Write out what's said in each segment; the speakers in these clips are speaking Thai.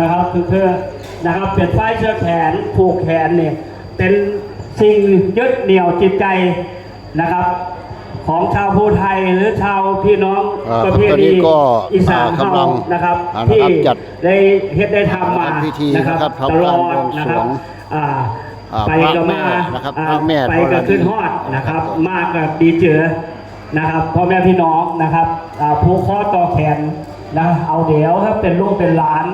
นะครับคือคือนะครับเปลี่ยนไฟเชือกแขนผูกแขนเนี่ยเป็นสิ่งยึดเหนี่ยวจิตใจนะครับ ของชาวภูไทยหรือชาวพี่น้องเอ่อประเภทตอนนี้นี้ก็อีสานอ่ากำลัเฮางนะครับอ่าที่นะครับจัดได้เฮ็ดได้ทำมาทำพิธีนะครับนะครับตลอดทำการบวงนะสครรัวบงอ่าอ่าไปพระก็แม่มานะครับอ่าพระแม่ไปก็ธรณีขึ้นฮอดนะครับ มากกับดีเจอนะครับพ่อแม่พี่น้องนะครับอ่าผูกคอต่อแขน นะเอาเดี๋ยวครับเป็นลูกเป็นหลาน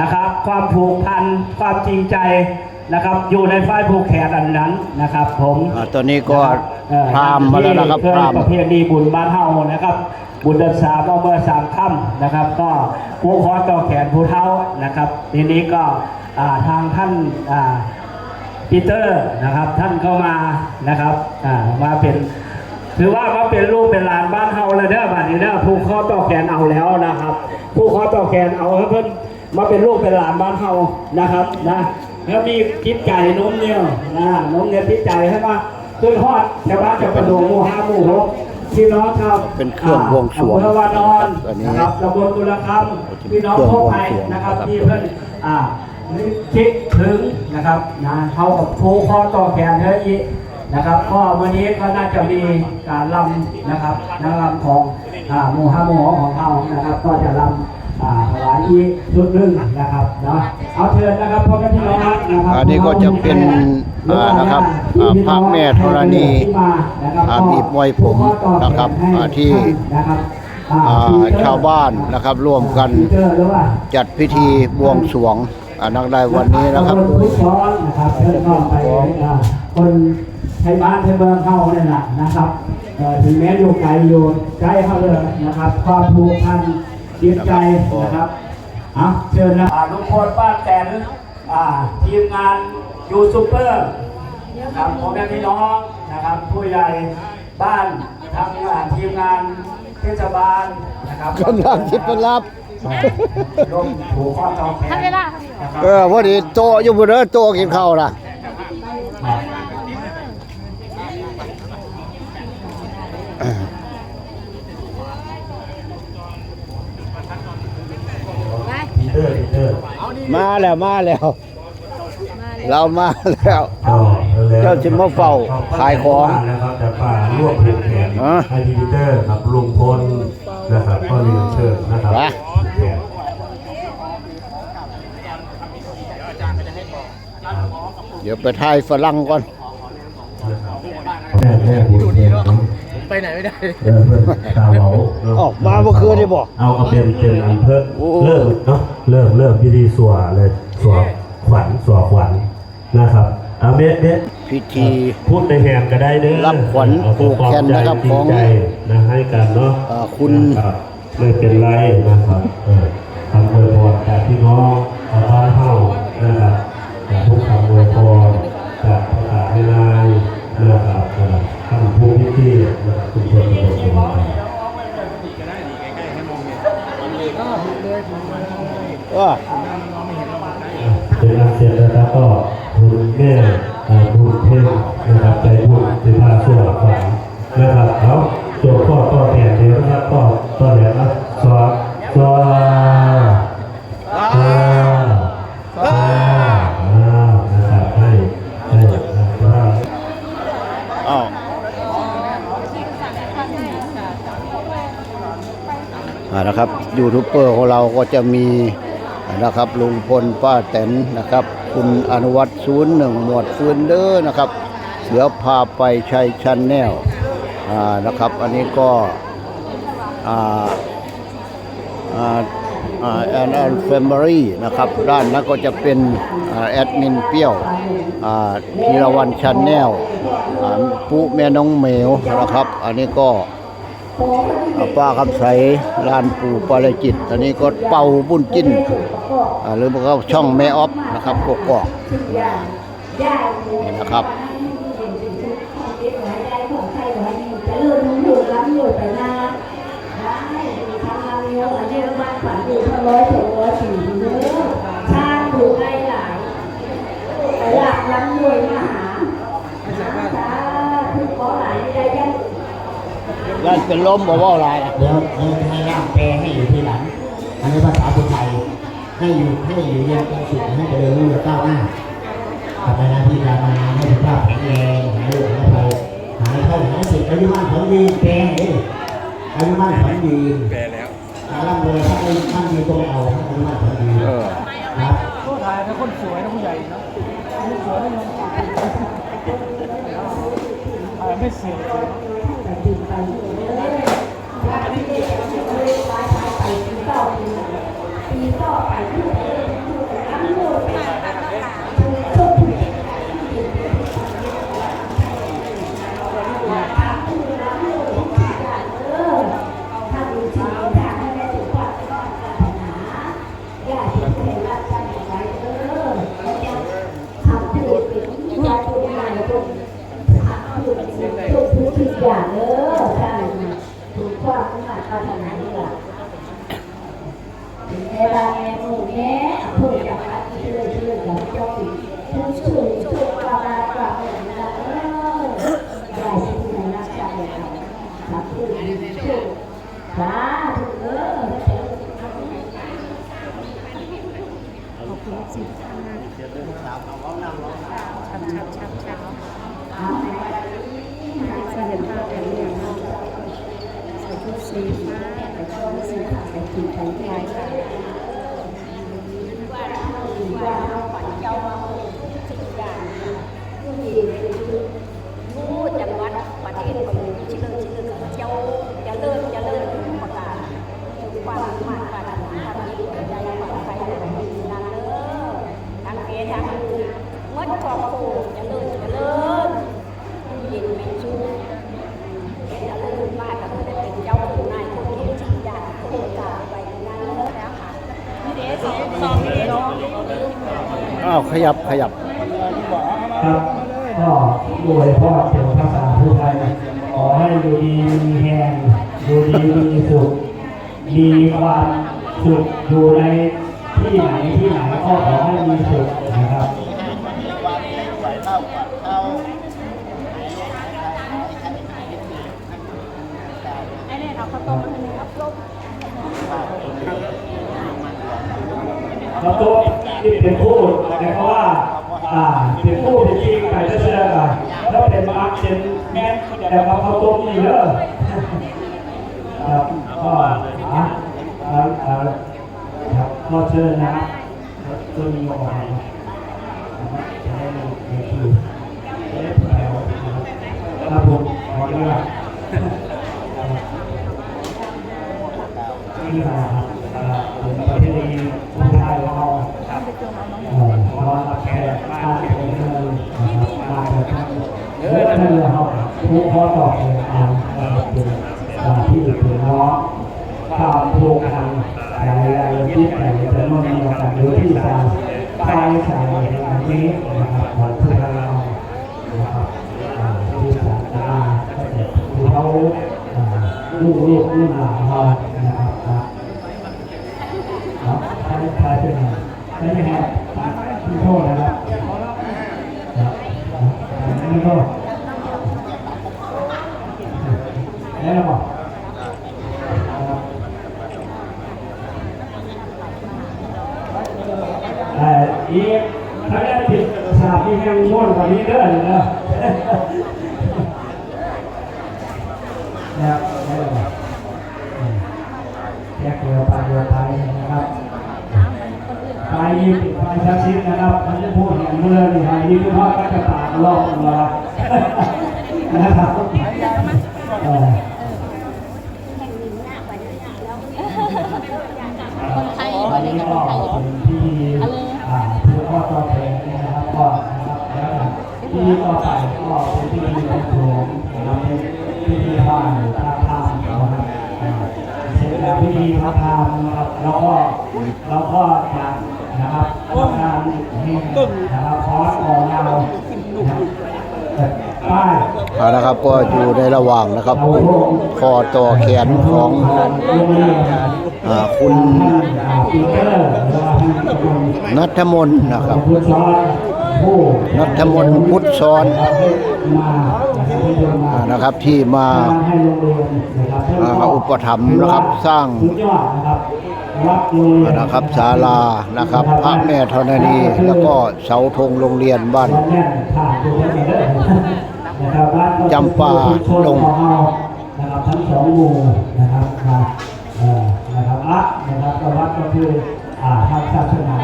นะครับ ความผูกพันความจริงใจนะครับ อยู่ในฝ้ายผูกแขนอันนั้นนะครับ ผมอ่าตอนนี้ก็เอ่อพราหมณ์มาแล้วนะครับที่พราหมณ์ประเพณีบุญบ้านเฮานะครับ บุญเดือนสามเอาเมื่อสามค่ำนะครับ ก็ผูกคอต่อแขนผู้เฒ่านะครับทีนี้ก็อ่าทางท่านอ่า ปีเตอร์นะครับท่านเข้ามานะครับอ่ามาเป็น ถือว่ามาเป็นลูกเป็นหลานบ้านเฮาเลยเด้อบ้านนี้เด้อผู้ข้อต่อแขนเอาแล้วนะครับ ผู้ข้อต่อแขนเอาให้เพิ่นมาเป็นลูกเป็นหลานบ้านเฮานะครับนะแล้วมีคิดใจโน้มเนี่ยวนะโน้มเนี่ยคิดใจให้มาขึ้นฮอดแต่ว่าจะประดงหมู่ห้าหมู่หกพี่น้องครับเป็นเครื่องบวงสรวงอำเภอวานอนอันนี้นะครับตำบลกุลคำพี่น้องเครื่องพบบวงไปสรวงนะครับนะครับที่เพิ่นอ่าคิดถึงนะครับนะเขากับครูข้อต่อแขนเฮ้ยอี นะครับก็วันนี้ก็น่าจะมีการลำนะครับนางลำของอ่าหมู่ห้าหมู่หกของเขานะครับ ก็จะลำอ่าถวายอีกชุดหนึ่งนะครับเนาะเอาเชิญนะครับพ่อแม่พี่น้องนะครับอันนี้ก็จะเป็นอ่านะครับอ่าพระแม่ธรณีอ่าบีบมวยผมนะครับอ่าที่นะครับอ่าชาวบ้านนะครับร่วมกันฟีเจอร์หรือว่าจัดพิธีบวงสรวงอ่านักได้วันนี้นะครับตำบลทุกซ้อนนะครับเชิญเข้าไปอ่าคน ไทยบ้านไทยเมืองเข้าเนี่ยนะนะครับเอ่อถึงแม้อยู่ไกลอยู่ใกล้เข้าเลยนะครับความผูกพันจิตใจนะครับอะเชิญนะอ่าลุงพลป้าแตนอ่าทีมงานยูซูเปอร์นะครับพ่อแม่พี่น้องนะครับ ผู้ใหญ่บ้านทำงานทีมงานเทศบาลนะครับกำลังคิดเป็นลับร่วมผูกข้อต่อแขนทำเวลานะครับเออพอดีโตะอยู่บนเด้อโตะกินข้าวนะ ไป พีเตอร์พีเตอร์ มาแล้วมาแล้ว เรามาแล้ว เจ้าจิมมาเฝ้าขายของนะครับจะป่าร่วมผูกแขนฮะให้พีเตอร์ครับลุงพลนะครับก็เรียนเชิญนะครับไปผูกแขนเดี๋ยวไปทายฝรั่งก่อนแม่แม่ผูกแขน ไปไหนไม่ได้เออเพื่อนตาเหลาเนะออกมาเมื่อคืนนี่บอก เอาเอาเป็นเป็นอันเพิ่มโอ้เริ่มเนาะเริ่มเริ่มพิธีสวดเลยสวดขวัญสวดขวัญนะครับเอาเม็ดเม็ดพิธี พูดในแหมก็ได้เด้อรับขวัญเอาผูกแขนนะครับจริของใจนะให้กันเนาะอ่าคุณ นะครับไม่เป็นไรนะครับเออคำอวยพรจากพี่น้อง เออเป็นอันเสร็จแล้วครับก็คุณแม่บุญเพ่งนะครับใจบุญสิพาสวดฝันนะครับเอาโจทย์ข้อต่อแทนเดียวนะครับต่อต่อแทนนะสวดสวดสวดสวดอ่านะครับให้ให้นะครับอ้าวอ่านะครับยูทูบเบอร์ของเราก็จะมี นะครับลุงพลป้าแตนนะครับ คุณอนุวัตศูนย์หนึ่งหมวดฟืนเดอร์นะครับ เสือพาไปชัยชันแนลนะครับ อันนี้ก็อ่าอ่าอ่าแอนแอนแฟมิลี่นะครับ ด้านนั้นก็จะเป็นแอดมินเปี้ยวอ่าธีรวันชันแนลปุแม่น้องเหมวนะครับ อันนี้ก็ ป้าคำใสลานปู่ปารจิตตอนนี้ก็เป่าบุญจิ้นหรือว่าช่องแม่ออฟนะครับกกอกนี่นะครับชาติถูกไงหลายหลักล้ำรวยมหาสาธุขอหลายใจยัน ย่านเป็นล้มบ่เว่าหลายนะเดี๋ยวเดี๋ยวให้ร่างแปลให้อยู่ทีหลัง อันนี้ภาษาพุทธไทยให้อยู่ให้อยู่เย็นเป็นสุขให้เจริญรุ่งเรืองก้าวหน้าทำในหน้าที่การงานให้สุขภาพแข็งแรงหายโรคหายภัยหายไข้หายเจ็บอายุมั่นขวัญยืนแปลเอ้ยอายุมั่นขวัญยืนแปลแล้วร่ำรวยถ้าอายุมั่นยืนตรงเอาอายุมั่นขวัญยืนครับก็ถ่ายเป็นคนสวยนะผู้ใหญ่เนาะคนสวยไม่ยอมถ่ายถ่ายไม่เสร็จแต่ตื่นไปเลยถ้าไม่ได้เลยไปไปไปปีต่อปีปีต่อไปที่ไหนทั้งหมดทุกทุกอยากทำให้ร้านเลยทุกอย่างเออถ้าดูจริงทางให้ได้ถึงความปรารถนาอย่าทิ้งให้รับจำไว้เออทำให้เป็นยาตัวใหญ่ตัวทำให้เป็นทุกทุกอย่างเออใช่ถูกความมุ่งมั่นปรารถนานี่แหละ เวลาแม่หมูแม่พูดอย่างนั้นชื่อชื่ออย่างเจ้าปีชื่อชื่อชื่อกาลากาเหมือนกันเออได้ชื่อในรักษาเลยครับครับพูดชื่อสาธุเออเอาแม่ ใส่ผ้าแผ่นเหลืองใส่ชุดสีฟ้าใส่ชุดสีขาวใส่ถุงใส่ลายค่ะพูดจังหวัดประเทศคนชื่อชื่อเจ้าจะเลิศจะเลิศประกาศถึงความมั่นปรารถนาความยิ่งใหญ่ความไปในนั้นเด้อทั้งเอทั้งมดของโคจะเลิศจะเลิศยินเป็นชู้จะเลิศมากก็คือเป็นเจ้าคุณนายคนที่จิตยาคนกาไปนั้นแล้วค่ะนี่เด้สองสองนี่เด้น้อง อ้าวข ยับขยับครับก็โดยพ่อเป็นภาษาผู้ไทยขอให้อยู่ดีมีแหงอยู่ดีมีสุขมีความสุขอยู่ในที่ไหนที่ไหนก็ขอให้มีสุขนะครับไอ้เนี่ยเอาข้าวต้มมาให้ครับต้ม แล้วตัวที่เป็นผู้แต่เพราะว่าอ่าเป็นผู้เป็นจริงไปเชื่อกันแล้วเป็นมาร์คเป็นแม่แต่เขาเขาตัวนี้เยอะครับก็อ่าอ่าครับก็เชิญนะครับตัวนี้ออกมาจะได้ในคิวจะได้แถวนครับครับผมขออนุญาตนี่ครับ ผู้ขอตอบเลยอ่านเอ่อเป็นอ่าที่ถึงน้องข้าวโพกทางหลายรายที่แต่จะร่วมมีกันโดยที่สามไฟสายในอันนี้นะครับของผู้ชายเรานะครับอ่าที่สามาก็จะผู้เขาอ่าลูกลูกลูกหลานเรานะครับครับครับใครใครเป็นใครเป็นครับพี่โทษนะครับครับนี่ก็แล้วบอกเอีกถ้าได้ผิดฉาบที่ยังม้วนกว่านี้เด้อนะนะครับแล้วแยกเรือไปเรือไปนะครับไปยิบไปชักชิดนะครับมันจะพูดอย่างเมื่อนี่ฮะยิบพ่อก็จะตากรอบมานะครับ ที่ต่อไปก็เป็นที่ดีของผมนะครับเป็นพิธีไหว้พระธรรมนะครับเสร็จแล้วพิธีพระธรรมนะครับแล้วก็แล้วก็จะนะครับทำการให้นะครับคอร์สออกยาวนะครับป้ายอ่านะครับก็อยู่ในระหว่างนะครับคอต่อแขนของอ่าคุณนัทมนนะครับ นัทมนต์พุทธซ้อนนะครับที่มาเอาอุปถัมภ์นะครับสร้างนะครับศาลานะครับ พระแม่ธรณีแล้วก็เสาธงโรงเรียนบ้านจำปาดงองเรานะครับทั้งสองหมู่นะครับนะครับวัดนะครับก็วัดก็คืออ่าทางศาสนา